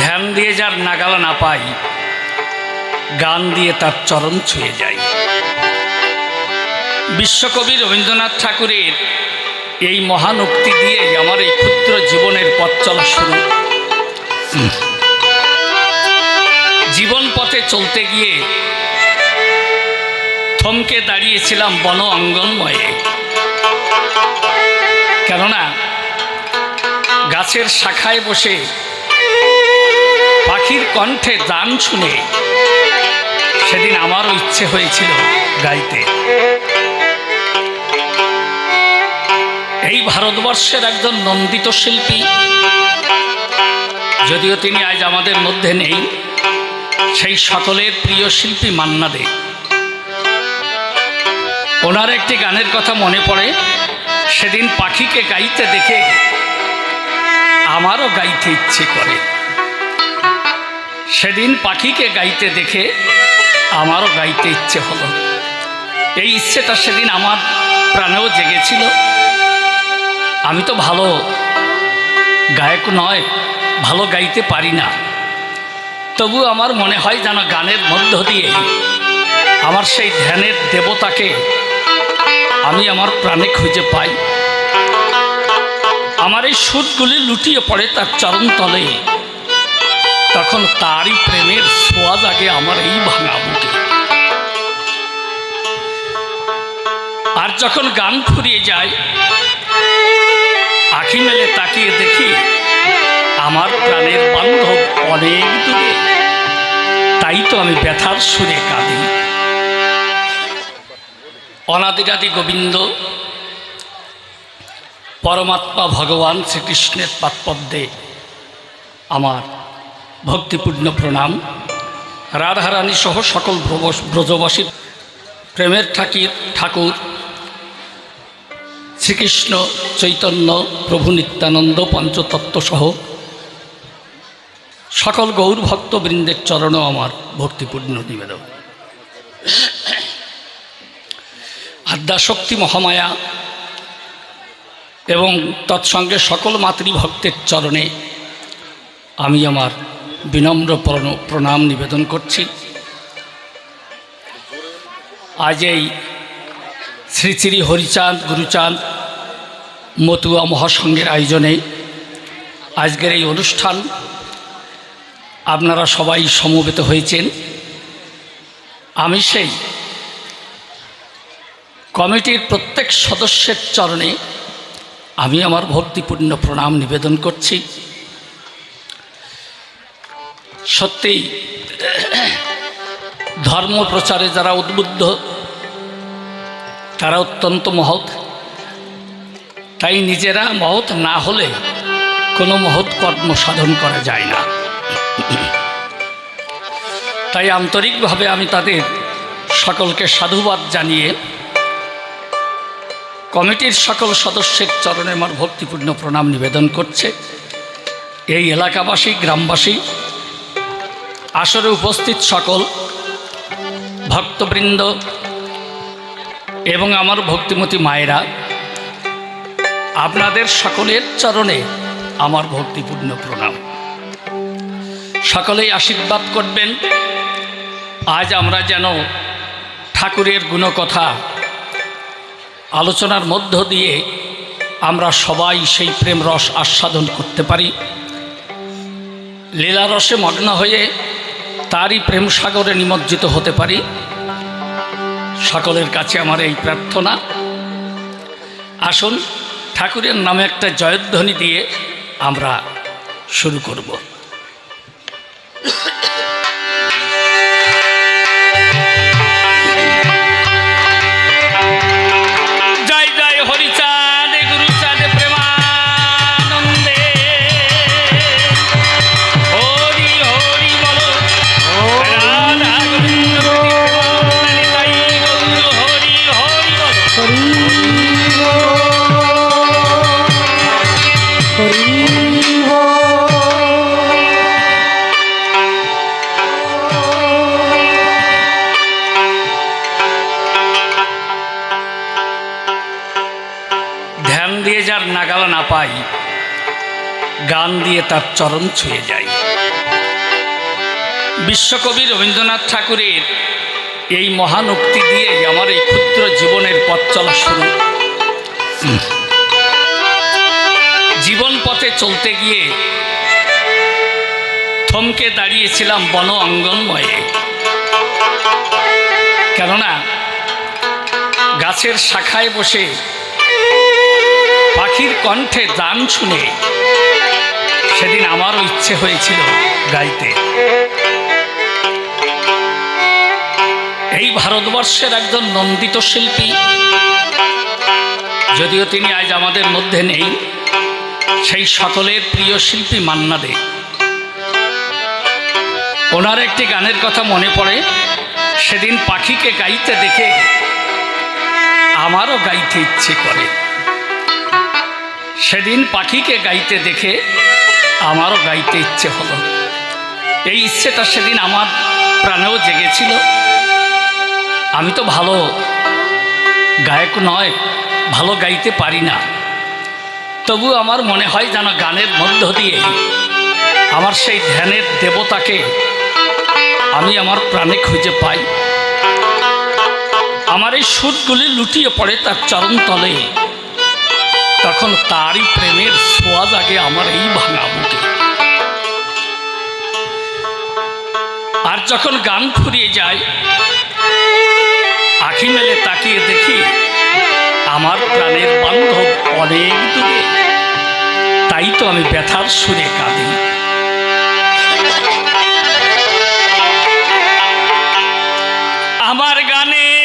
ধ্যান দিয়ে যার নাগালা না পাই, গান দিয়ে তার চরণ ছুঁয়ে যায় বিশ্বকবি রবীন্দ্রনাথ ঠাকুরের এই মহান উক্তি দিয়ে আমার এই ক্ষুদ্র জীবনের পথ চলা শুরু। জীবন পথে চলতে গিয়ে থমকে দাঁড়িয়েছিলাম বন অঙ্গনময়ে। কেননা গাছের শাখায় বসে পাখির কণ্ঠে গান শুনে সেদিন আমারও ইচ্ছে হয়েছিল গাইতে। এই ভারতবর্ষের একজন নন্দিত শিল্পী, যদিও তিনি আজ আমাদের মধ্যে নেই, সেই সকলের প্রিয় শিল্পী মান্না দে। ওনার একটি গানের কথা মনে পড়ে সেদিন পাখিকে গাইতে দেখে আমারও গাইতে ইচ্ছে করে। সেদিন পাখিকে গাইতে দেখে আমারও গাইতে ইচ্ছে হলো। এই ইচ্ছেটা সেদিন আমার প্রাণেও জেগেছিল। আমি তো ভালো গায়ক নয়, ভালো গাইতে পারি না। তবু আমার মনে হয় যেন গানের মধ্য দিয়ে আমার সেই ধ্যানের দেবতাকে আমি আমার প্রাণে খুঁজে পাই। আমার এই সুরগুলি লুটিয়ে পড়ে তার চরণতলে। তখন তারই প্রেমের ছোঁয়া জাগে আমার এই ভাঙা বুকে। আর যখন গান ফুরিয়ে যায়, আখি মেলে তাকিয়ে দেখি আমার প্রাণের বান্ধব অনেক দূরে। তাই তো আমি ব্যথার সুরে কাঁদি। অনাদিরাদি গোবিন্দ, পরমাত্মা ভগবান শ্রীকৃষ্ণের পাৎপদ্যে আমার ভক্তিপূর্ণ প্রণাম। রাধারানী সহ সকল ব্রজবাসীর প্রেমের ঠাকির ঠাকুর, শ্রীকৃষ্ণ চৈতন্য প্রভু নিত্যানন্দ পঞ্চতত্ত্ব সহ সকল গৌর ভক্তবৃন্দের চরণও আমার ভক্তিপূর্ণ নিবেদন। আদ্যাশক্তি মহামায়া এবং তৎসঙ্গে সকল মাতৃভক্তের চরণে আমি আমার বিনম্র প্রণাম নিবেদন করছি। আজ এই শ্রী শ্রী হরিচাঁদ, গুরুচাঁদ, মতুয়া মহাসংঘের আয়োজনে আজকের এই অনুষ্ঠান আপনারা সবাই সমবেত হয়েছেন। আমি সেই কমিটির প্রত্যেক সদস্যের চরণে আমি আমার ভক্তিপূর্ণ প্রণাম নিবেদন করছি। সত্যিই ধর্ম প্রচারে যারা উদ্বুদ্ধ, তারা অত্যন্ত মহৎ। তাই নিজেরা মহৎ না হলে কোনো মহৎ কর্ম সাধন করা যায় না। তাই আন্তরিকভাবে আমি তাদের সকলকে সাধুবাদ জানিয়ে কমিটির সকল সদস্যের চরণে আমার ভক্তিপূর্ণ প্রণাম নিবেদন করছে। এই এলাকাবাসী, গ্রামবাসী, আসরে উপস্থিত সকল ভক্তবৃন্দ এবং আমার ভক্তিমতী মায়েরা, আপনাদের সকলের চরণে আমার ভক্তিপূর্ণ প্রণাম। সকলেই আশীর্বাদ করবেন। আজ আমরা যেন ঠাকুরের গুণকথা আলোচনার মধ্য দিয়ে আমরা সবাই সেই প্রেম রস আস্বাদন করতে পারি। লীলা রসে মগ্ন হয়ে তারই প্রেম সাগরে নিমজ্জিত হতে পারি। সকলের কাছে আমার এই প্রার্থনা। আসুন ঠাকুরের নামে একটা জয়ধ্বনি দিয়ে আমরা শুরু করব। নাগালা না পাই, গান দিয়ে তার চরণ ছুঁয়ে যায় বিশ্বকবি রবীন্দ্রনাথ ঠাকুরের এই মহান উক্তি দিয়েই আমার এই ক্ষুদ্র জীবনের পথ চলা শুরু। জীবন পথে চলতে গিয়ে থমকে দাঁড়িয়েছিলাম বন অঙ্গনময়ে। কেননা গাছের শাখায় বসে পাখির কণ্ঠে গান শুনে সেদিন আমারও ইচ্ছে হয়েছিল গাইতে। এই ভারতবর্ষের একজন নন্দিত শিল্পী, যদিও তিনি আজ আমাদের মধ্যে নেই, সেই সকলের প্রিয় শিল্পী মান্না দে। ওনার একটি গানের কথা মনে পড়ে, সেদিন পাখিকে গাইতে দেখে আমারও গাইতে ইচ্ছে করে। সেদিন পাখিকে গাইতে দেখে আমারও গাইতে ইচ্ছে হলো। এই ইচ্ছেটা সেদিন আমার প্রাণেও জেগেছিল। আমি তো ভালো গায়ক নয়, ভালো গাইতে পারি না। তবু আমার মনে হয় যেন গানের মধ্য দিয়ে আমার সেই ধ্যানের দেবতাকে আমি আমার প্রাণে খুঁজে পাই। আমার এই সুরগুলি লুটিয়ে পড়ে তার চরণ তলে। এখন তারই প্রেমের সোয়া জাগে আমার এই ভাঙা বুকে। আর যখন গান ফুরিয়ে যায়, আখি মেলে তাকিয়ে দেখি আমার প্রাণের বান্ধব অনেক দূরে। তাই তো আমি ব্যথার সুরে কাঁদি। আমার গানের